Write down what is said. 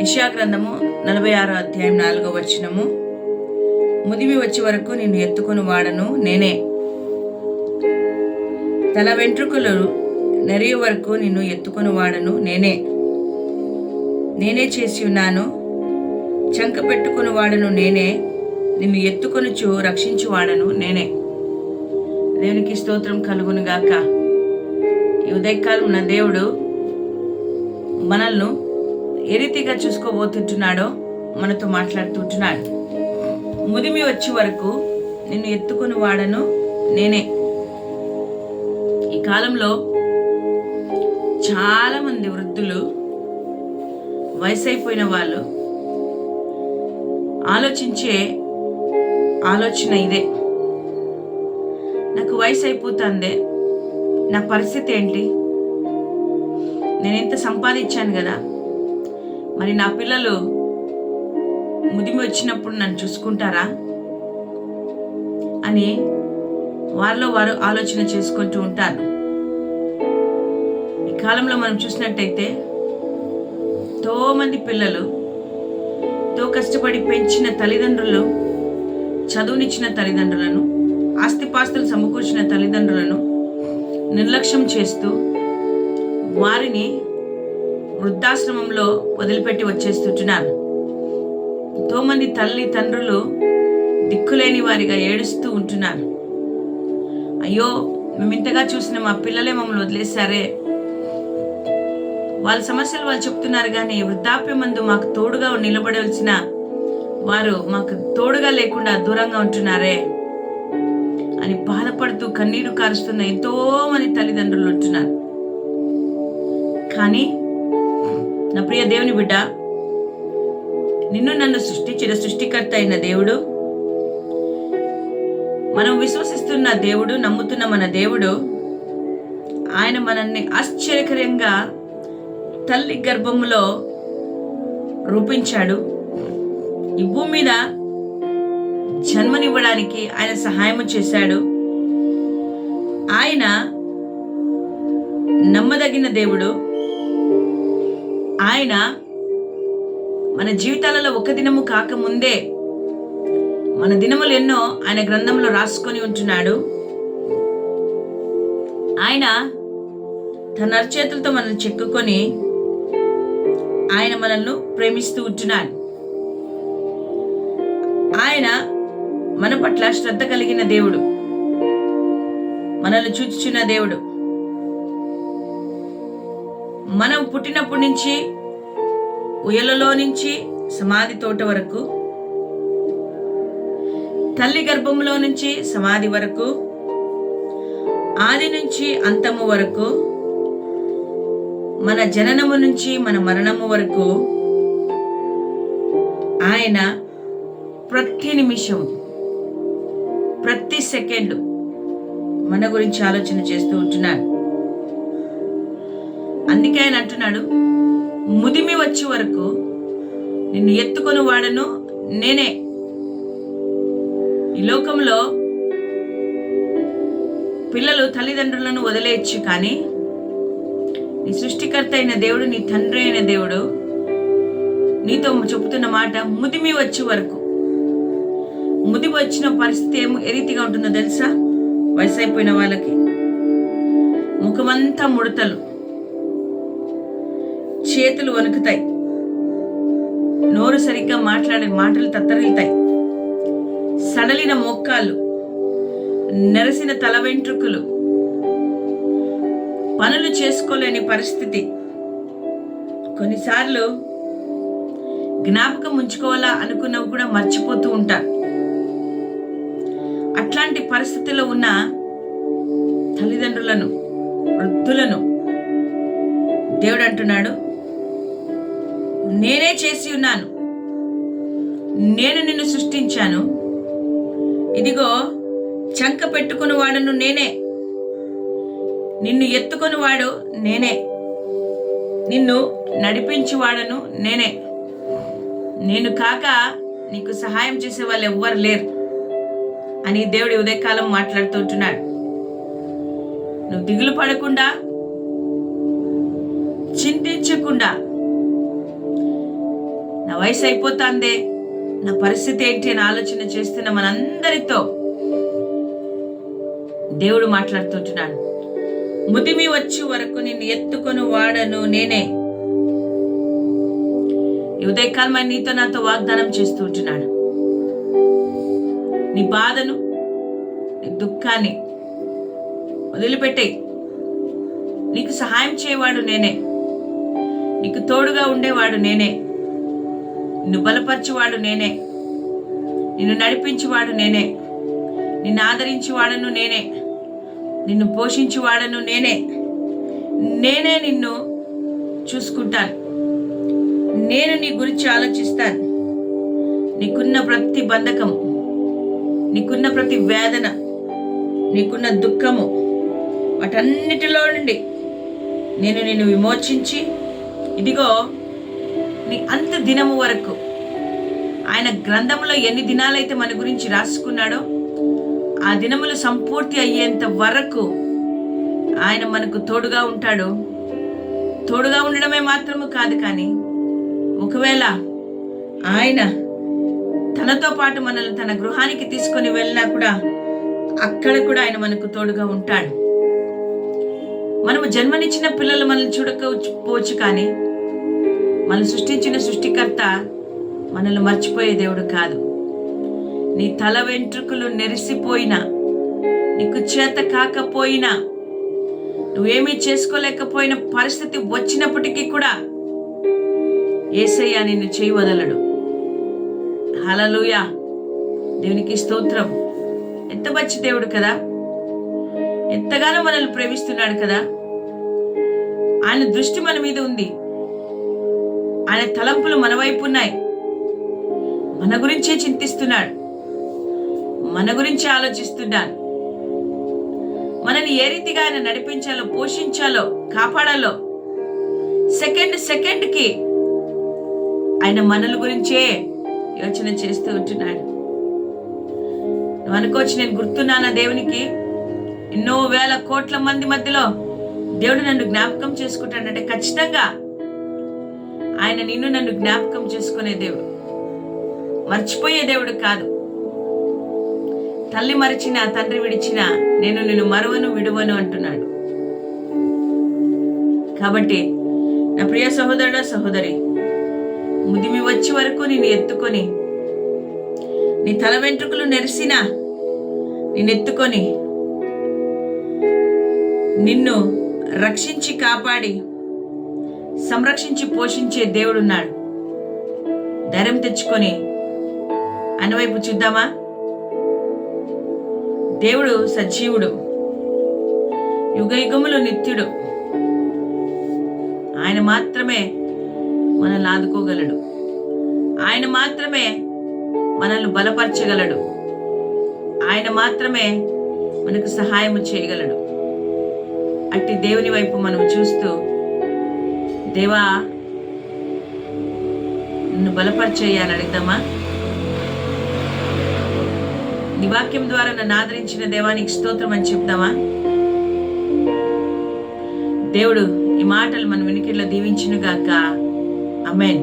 ఇషా గ్రంథము నలభై ఆరో అధ్యాయం నాలుగో వచనము. ముదిమి వచ్చే వరకు నిన్ను ఎత్తుకొని వాడను నేనే. తల వెంట్రుకలు నెరియ వరకు నిన్ను ఎత్తుకొని వాడను నేనే. నేనే చేసి ఉన్నాను. చంక పెట్టుకుని వాడను నేనే. నిన్ను ఎత్తుకొనుచు రక్షించు వాడను నేనే. దేవునికి స్తోత్రం కలుగునుగాక. ఈ ఉదయకాలం నా దేవుడు మనల్ని ఏ రీతిగా చూసుకోబోతుంటున్నాడో మనతో మాట్లాడుతుంటున్నాడు ముదిమి వచ్చే వరకు నిన్ను ఎత్తుకొని వాడను నేనే. ఈ కాలంలో చాలామంది వృద్ధులు వయసు అయిపోయిన వాళ్ళు ఆలోచించే ఆలోచన ఇదే. నాకు వయసు అయిపోతుందే నా పరిస్థితి ఏంటి? నేను ఇంత సంపాదించాను కదా? మరి నా పిల్లలు ముదిమి వచ్చినప్పుడు నన్ను చూసుకుంటారా? అని వారిలో వారు ఆలోచన చేసుకుంటూ ఉంటారు. ఈ కాలంలో మనం చూసినట్టయితే ఎంతోమంది పిల్లలు ఎంతో కష్టపడి పెంచిన తల్లిదండ్రులు చదువునిచ్చిన తల్లిదండ్రులను ఆస్తిపాస్తులు సమకూర్చిన తల్లిదండ్రులను నిర్లక్ష్యం చేస్తూ వారిని వృద్ధాశ్రమంలో వదిలిపెట్టి వచ్చేస్తుంటున్నారు. ఎంతోమంది తల్లి తండ్రులు దిక్కులేని వారిగా ఏడుస్తూ ఉంటున్నారు. అయ్యో మేము ఇంతగా చూసిన మా పిల్లలే మమ్మల్ని వదిలేశారే. వాళ్ళ సమస్యలు వాళ్ళు చెప్తున్నారు కానీ వృద్ధాప్య మందు మాకు తోడుగా నిలబడవలసిన వారు మాకు తోడుగా లేకుండా దూరంగా ఉంటున్నారే అని బాధపడుతూ కన్నీరు కారుస్తున్న ఎంతో మంది తల్లిదండ్రులు ఉంటున్నారు. కానీ నా ప్రియ దేవుని బిడ్డ నిన్ను నన్ను సృష్టించిన సృష్టికర్త అయిన దేవుడు మనం విశ్వసిస్తున్న దేవుడు నమ్ముతున్న మన దేవుడు ఆయన మనల్ని ఆశ్చర్యకరంగా తల్లి గర్భములో రూపించాడు. ఈ భూమి మీద జన్మనివ్వడానికి ఆయన సహాయం చేశాడు. ఆయన నమ్మదగిన దేవుడు. ఆయన మన జీవితాలలో ఒక దినము కాకముందే మన దినములు ఎన్నో ఆయన గ్రంథంలో రాసుకొని ఉంటున్నాడు. ఆయన తన అరచేతులతో మనల్ని చెక్కుకొని ఆయన మనల్ని ప్రేమిస్తూ ఉంటున్నాడు. ఆయన మన పట్ల శ్రద్ధ కలిగిన దేవుడు. మనల్ని చూచుచున్న దేవుడు. మనం పుట్టినప్పటి నుంచి ఉయలలో నుంచి సమాధి తోట వరకు తల్లి గర్భంలో నుంచి సమాధి వరకు ఆది నుంచి అంతము వరకు మన జననము నుంచి మన మరణము వరకు ఆయన ప్రతి నిమిషం ప్రతి సెకండ్ మన గురించి ఆలోచన చేస్తూ ఉంటున్నాడు. అందుకే ఆయన అంటున్నాడు ముదిమి వచ్చే వరకు నిన్ను ఎత్తుకొని వాడను నేనే. ఈ లోకంలో పిల్లలు తల్లిదండ్రులను వదిలేయచ్చు కానీ నీ సృష్టికర్త అయిన దేవుడు నీ తండ్రి అయిన దేవుడు నీతో చెబుతున్న మాట ముదిమి వచ్చే వరకు. ముదిమి వచ్చిన పరిస్థితి ఏమో ఏ రీతిగా ఉంటుందో తెలుసా? వయసు అయిపోయిన వాళ్ళకి. ముఖమంతా ముడతలు. చేతులు వణుకుతాయి. నోరు సరిగ్గా మాట్లాడే మాటలు తత్తరిల్తాయి. సడలిన మోక్కాళ్ళు నెరసిన తల వెంట్రుకలు పనులు చేసుకోలేని పరిస్థితి. కొన్నిసార్లు జ్ఞాపకం ఉంచుకోవాలా అనుకున్నవి కూడా మర్చిపోతూ ఉంటారు. అట్లాంటి పరిస్థితిలో ఉన్న తల్లిదండ్రులను వృద్ధులను దేవుడు అంటున్నాడు నేనే చేసి ఉన్నాను. నేను నిన్ను సృష్టించాను. ఇదిగో చంక పెట్టుకుని వాడను నేనే. నిన్ను ఎత్తుకొని వాడు నేనే. నిన్ను నడిపించి వాడను నేనే. నేను కాక నీకు సహాయం చేసే వాళ్ళు ఎవ్వరు లేరు అని దేవుడి ఉదయకాలం మాట్లాడుతుంటున్నాడు నువ్వు దిగులు పడకుండా చింతించకుండా నా వయసు అయిపోతుందే. నా పరిస్థితి ఏంటి అని ఆలోచన చేస్తున్న మనందరితో దేవుడు మాట్లాడుతుంటున్నాడు. ముదిమి వచ్చి వరకు నిన్ను ఎత్తుకొని వాడను నేనే. ఈ ఉదయకాలమైన నీతో నాతో వాగ్దానం చేస్తూ ఉంటున్నాడు. నీ బాధను నీ దుఃఖాన్ని వదిలిపెట్టేయి. నీకు సహాయం చేయవాడు నేనే. నీకు తోడుగా ఉండేవాడు నేనే. నిన్ను బలపరిచేవాడు నేనే. నిన్ను నడిపించేవాడు నేనే. నిన్ను ఆదరించేవాడను నేనే. నిన్ను పోషించేవాడను నేనే. నేనే నిన్ను చూసుకుంటాను. నేను నీ గురించి ఆలోచిస్తాను. నీకున్న ప్రతి బంధకం నీకున్న ప్రతి వేదన నీకున్న దుఃఖము వాటన్నిటిలో నుండి నేను నిన్ను విమోచించి ఇదిగో నీ అంత దినము వరకు ఆయన గ్రంథంలో ఎన్ని దినాలైతే మన గురించి రాసుకున్నాడో ఆ దినములు సంపూర్తి అయ్యేంత వరకు ఆయన మనకు తోడుగా ఉంటాడు. తోడుగా ఉండడమే మాత్రము కాదు కానీ ఒకవేళ ఆయన తనతో పాటు మనల్ని తన గృహానికి తీసుకొని వెళ్ళినా కూడా అక్కడ కూడా ఆయన మనకు తోడుగా ఉంటాడు. మనము జన్మనిచ్చిన పిల్లలు మనల్ని చూడకపోవచ్చు కానీ మనల్ని సృష్టించిన సృష్టికర్త మనల్ని మర్చిపోయే దేవుడు కాదు. నీ తల వెంట్రుకలు నెరిసిపోయినా నీకు చేత కాకపోయినా నువ్వేమీ చేసుకోలేకపోయిన పరిస్థితి వచ్చినప్పటికీ కూడా ఏసయ్య నిన్ను చేయి వదలడు హలలుయా దేవునికి స్తోత్రం. ఎంత మంచి దేవుడు కదా. ఎంతగానో మనల్ని ప్రేమిస్తున్నాడు కదా. ఆయన దృష్టి మన మీద ఉంది. ఆయన తలంపులు మన వైపు ఉన్నాయి. మన గురించే చింతిస్తున్నాడు. మన గురించి ఆలోచిస్తున్నాడు. మనని ఏ రీతిగా ఆయన నడిపించాలో పోషించాలో కాపాడాలో సెకండ్ సెకండ్కి ఆయన మనల గురించే యోచన చేస్తూ ఉంటున్నాడు. నువ్వు అనుకోవచ్చు నేను గుర్తున్నానా దేవునికి? ఎన్నో వేల కోట్ల మంది మధ్యలో దేవుడు నన్ను జ్ఞాపకం చేసుకుంటాడంటే ఖచ్చితంగా ఆయన నిన్ను నన్ను జ్ఞాపకం చేసుకునే దేవుడు. మర్చిపోయే దేవుడు కాదు. తల్లి మరిచిన తండ్రి విడిచిన నేను నిన్ను మరువను విడువను అంటున్నాడు. కాబట్టి నా ప్రియ సహోదరుడ సహోదరి ముదిమి వచ్చే వరకు నేను ఎత్తుకొని నీ తల వెంట్రుకలు నెరిసినా నిన్ను ఎత్తుకొని నిన్ను రక్షించి కాపాడి సంరక్షించి పోషించే దేవుడున్నాడు. ధైర్యం తెచ్చుకొని అన్నవైపు చూద్దామా? దేవుడు సజీవుడు. యుగ యుగములు నిత్యుడు. ఆయన మాత్రమే మనల్ని ఆదుకోగలడు. ఆయన మాత్రమే మనల్ని బలపరచగలడు. ఆయన మాత్రమే మనకు సహాయం చేయగలడు. అట్టి దేవుని వైపు మనం చూస్తూ దేవా నిన్ను బలపరిచేయాలని అడుగుదామా నీ వాక్యం ద్వారా నన్ను ఆదరించిన దేవానికి స్తోత్రం అని చెప్తామా దేవుడు ఈ మాటలు మన వెనుకల్లో దీవించునుగాక. అమెన్